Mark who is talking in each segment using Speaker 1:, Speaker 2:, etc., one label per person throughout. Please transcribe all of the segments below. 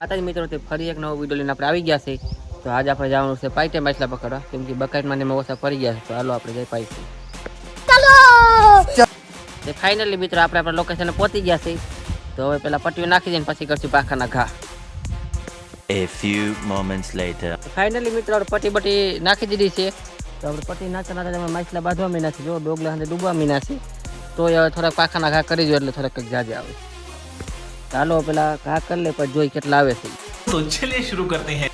Speaker 1: માતાજી મિત્રો તે ફરી એક નવો વીડિયો લઈને આપણે આવી ગયા છે તો આજે આપણે જવાનું છે પાઈટે માછલા પકડવા કેમ કે બકાઈટમાં ને ઓછા પડી ગયા છે. તો હાલો આપણે જઈ પાઈટ તે ફાઇનલી મિત્રો આપણે આપણા લોકેશને પહોંચી ગયા છે તો હવે પેલા પટ્ટીઓ નાખી દઈને પછી કરશું પાખાના ઘા.
Speaker 2: A few moments later.
Speaker 1: Finally મિત્રો આપણે પટ્ટી બટી નાખી દીધી છે. તો આપણે પટ્ટી નાખતા નાખતા તમે માછલા બાંધવા મીના છે. જો ડોગલા હાથે ડૂબવા મીના છે. તો હવે થોડાક પાખાના ઘા કરી દો એટલે થોડાક કંઈક જાજે આવે. ચાલો પેલા કા કર લે પણ જોઈ કેટલા આવે છે.
Speaker 3: તો ચલે શરૂ કરતે હૈ.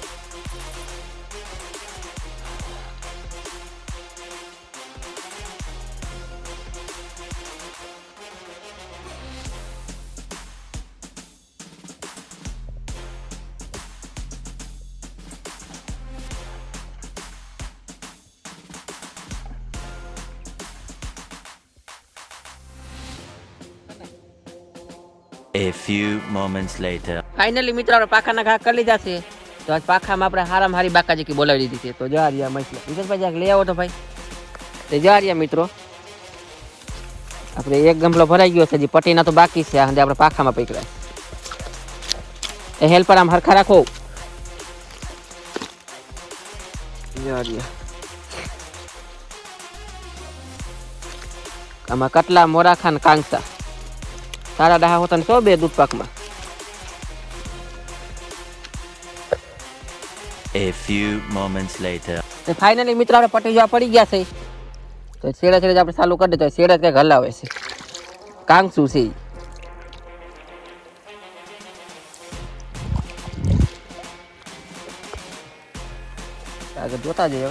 Speaker 2: A few moments later.
Speaker 1: Finally મિત્રો, આપણે પાખાના ઘા કરી લીધા છે. તો આજ પાખામાં આપણે હારામ હારી બાકાજી બોલાવી દીધી છે. તો જા રહ્યા મસલા. વિશેષભાઈ જ્યાં લઈ આવો તો ભાઈ. તે જા રહ્યા મિત્રો. આપણે એક ગમલો ભરાઈ ગયો છે, હજી પટીના તો બાકી છે. આજે આપણે પાખામાં પકડાય એ હેલ્પર આમ હરખા રાખો. આમાં કટલા મોરાખા ને કાંગસા સારા ડાહા હોતા સો બે દૂધ પાકમાં.
Speaker 2: A few moments later.
Speaker 1: Finally મિત્રો આપણે પટી જવા પડી ગયા છે. તો છેડે છેડે આપણે ચાલુ કરી દે તો છેડે કંઈક હલાવે છે. કાંગ શું છે આગળ જોતા જઈએ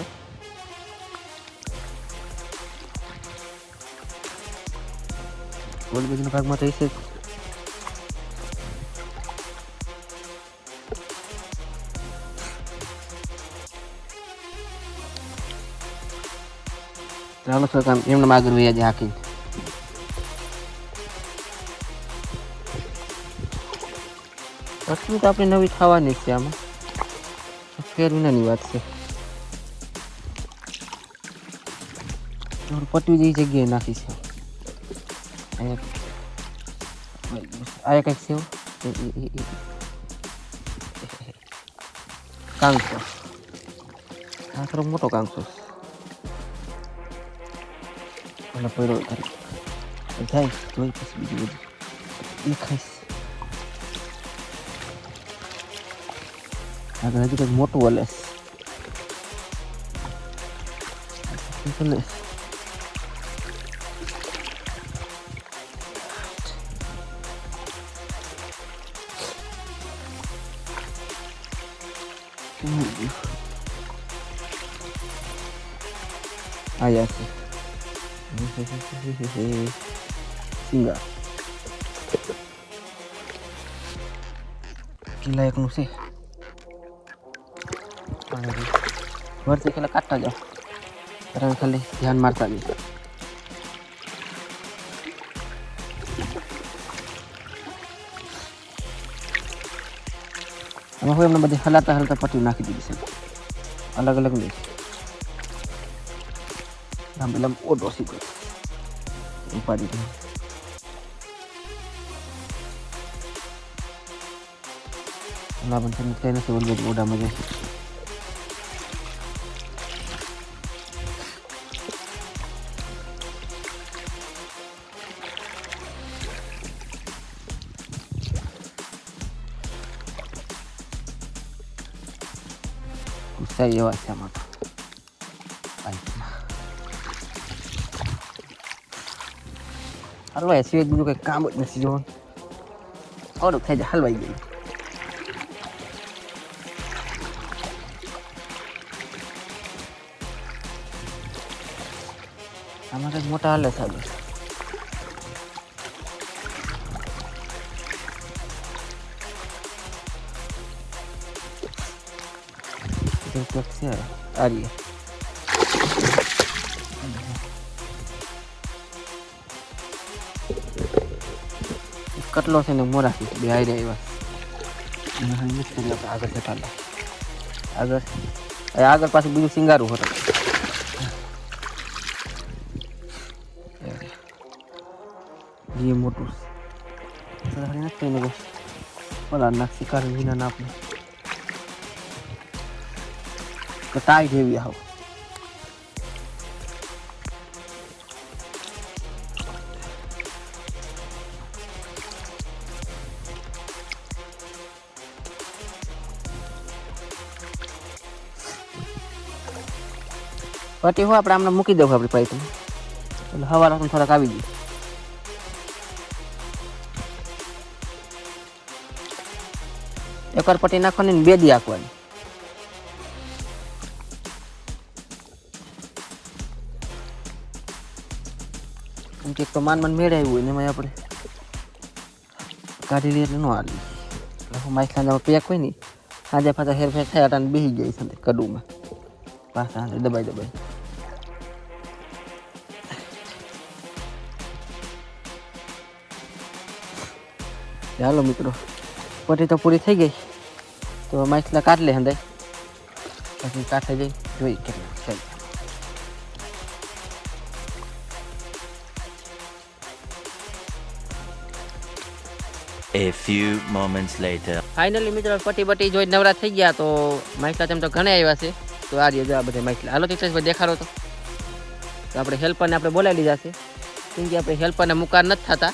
Speaker 1: બોલ ભાગમાં તો હશે ચાલો સર કામ એમને આગળ વહી જાય હાકી વસ્તુ તો આપણે નવી થવાની છે આમાં ફેર વિનાની વાત છે પટવી જેવી જગ્યાએ નાખી છે અહીંયા આ કંઈક છે એવું? એ- એ- એ- એ- કાંકરો આ થોડો મોટો કાંકરો છે અને પડ્યો તારી જાય જોઈ પછી બીજું બધું દેખાઈશ આગળ હજુ કંઈક મોટું ah iya. ya sih enggak. Sih, ya sih, sih berarti sih, sih, aja sih, kali sih, sih, sih, આમાં હોય એમને બધી હલાતા હલાતા પટ્ટી નાખી દીધી છે અલગ અલગ નહીં આમ પેલા ઓટો સીધો ઉપાડી દે ના પણ તમે કઈ નથી ઓલવેજ ઓડામાં જશે ગુસ્સા એવા છે આમાં તો પાઇપમાં હલવાય સિવાય બીજું કંઈ કામ જ નથી જોવાનું ઓડું થઈ જાય હલવાઈ ગયું આમાં કંઈક મોટા હાલે સાહેબ ક્યાંક છે આ રહીએ કટલો છે ને મોરાથી બે હાઈ આપણે આગળ લે આગળ આગળ પાછું બીજું સિંગારું હતું. એ મોટું. છે. હરી નાખી કાઢી વિના ના આપણે કટાઈ જેવી આવ. પટી હોય આપણે આમને મૂકી દઉં આપણી પાઇપ એટલે હવા રાખીને થોડાક આવી ગઈ એકર પટ્ટી નાખવાની બે દી આખવાની કેમ કે માન માન મેળાવ્યું હોય ને એમાં આપણે કાઢી લઈએ એટલે ન હાલી એટલે માઇક સાંજે પેક હોય ને, સાંજે પાછા હેરફેર થયા અને બેસી જાય સાથે કડુમાં. પાછા સાંજે દબાઈ દબાઈ. ચાલો મિત્રો પટી તો પૂરી થઈ ગઈ. તો માઇકના કાઢ લે હંદાય પછી કાંઠે જઈ જોઈ કેટલા છે.
Speaker 2: A few moments later.
Speaker 1: Finally મિત્રો પટી બટી જોઈ નવરા થઈ ગયા તો માછલા તેમ તો ઘણા આવ્યા છે. તો આ રીતે આ બધા માછલા હાલો તીક્ષેશભાઈ દેખાડો તો. તો આપણે હેલ્પરને આપણે બોલાવી લીધા છે. કેમ કે આપણે હેલ્પરને મુકાર નથી થતા.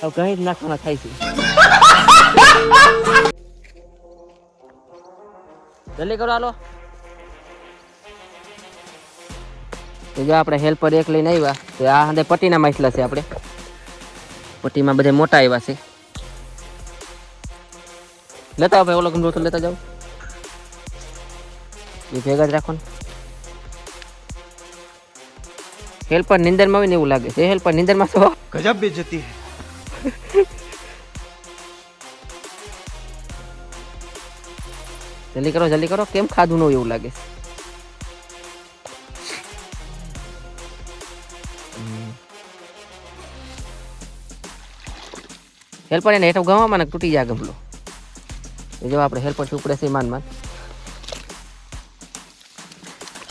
Speaker 1: હવે ઘણી જ નાખવાના થાય છે. જલ્દી કરો, હાલો. જો આપણે હેલ્પર એક લઈને આવ્યા, તો આ હાંધે પટ્ટીના માછલા છે આપણે. पट्टी में बधे मोटा आया लेता भाई ओला तो लेता जाओ ये भेगा राखो हेल्पर नींदर में भी नहीं लगे ये हेल्पर नींदर में सो
Speaker 4: गजब बेइज्जती है
Speaker 1: जल्दी करो जल्दी करो केम खा दूनो यूँ लगे હેલ્પર એને હેઠો ગવામાં ને તૂટી જાય ગમલો. જો આપણે હેલ્પર ઉપડે છે માન માન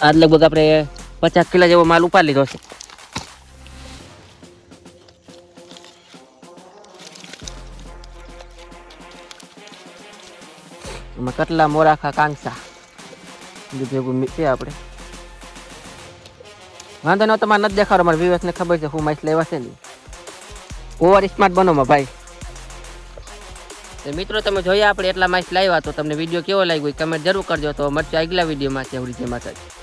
Speaker 1: આજ લગભગ આપણે પચાસ કિલો જેવો માલ ઉપાડી લીધો છે. એમાં કટલા, મોરાખા કાંગસા બધું ભેગું છે આપણે. વાંધો ન તમારે નથી દેખાડો. મારે વિવેશ ને ખબર છે હું માઇસ લેવા છે ને. ઓવર સ્માર્ટ બનો માં ભાઈ. મિત્રો, તમે જોયા આપણે એટલા માઇસ લાવ્યા તો તમને વીડિયો કેવો લાગ્યો કમેન્ટ જરૂર કરજો. તો મળશે આગલા વિડીયોમાં. છે જય માતાજી.